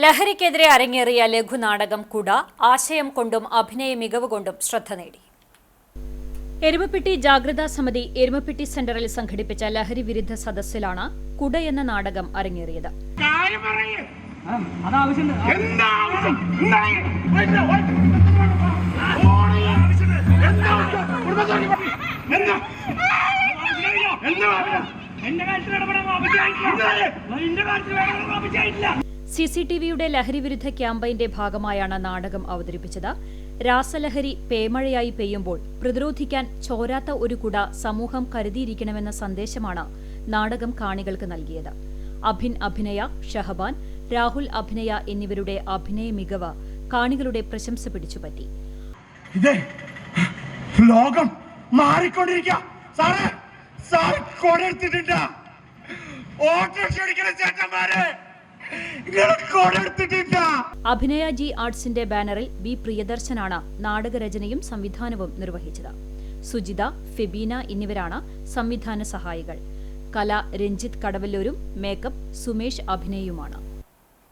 ലഹരിക്കെതിരെ അരങ്ങേറിയ ലഘുനാടകം കുട ആശയം കൊണ്ടും അഭിനയ മികവ് കൊണ്ടും ശ്രദ്ധ നേടി എരുമപ്പെട്ടി ജാഗ്രതാ സമിതി എരുമപ്പെട്ടി സെന്ററിൽ സംഘടിപ്പിച്ച ലഹരി വിരുദ്ധ സദസ്സിലാണ് കുട എന്ന നാടകം അരങ്ങേറിയത്? എന്റെ കാര്യത്തിൽ ഇടപെടാൻ ആവശ്യമായിട്ടില്ല സി സി ടി വിയുടെ ലഹരിവിരുദ്ധ ക്യാമ്പയിന്റെ ഭാഗമായാണ് നാടകം അവതരിപ്പിച്ചത്. രാസലഹരി പേമഴയായി പെയ്യുമ്പോൾ പ്രതിരോധിക്കാൻ ചോരാത്ത ഒരു കുട സമൂഹം കരുതിയിരിക്കണമെന്ന സന്ദേശമാണ് നാടകം കാണികൾക്ക് നൽകിയത്. അഭിൻ അഭിനയ ഷഹബാൻ രാഹുൽ അഭിനയ എന്നിവരുടെ അഭിനയ മികവ് കാണികളുടെ പ്രശംസ പിടിച്ചുപറ്റി. ലോകം മാറിക്കൊണ്ടിരിക്കുക സാർ ഓട്ടോറിക്ഷ ഓടിക്കുന്ന ചേട്ടന്മാരെ. അഭിനയ ജി ആർട്സിന്റെ ബാനറിൽ ബി പ്രിയദർശനാണ് നാടകരചനയും സംവിധാനവും നിർവഹിച്ചത്. സുജിത ഫെബീന എന്നിവരാണ് സംവിധാന സഹായികൾ. കല രഞ്ജിത് കടവല്ലൂരും മേക്കപ്പ് സുമേഷ് അഭിനയുമാണ്.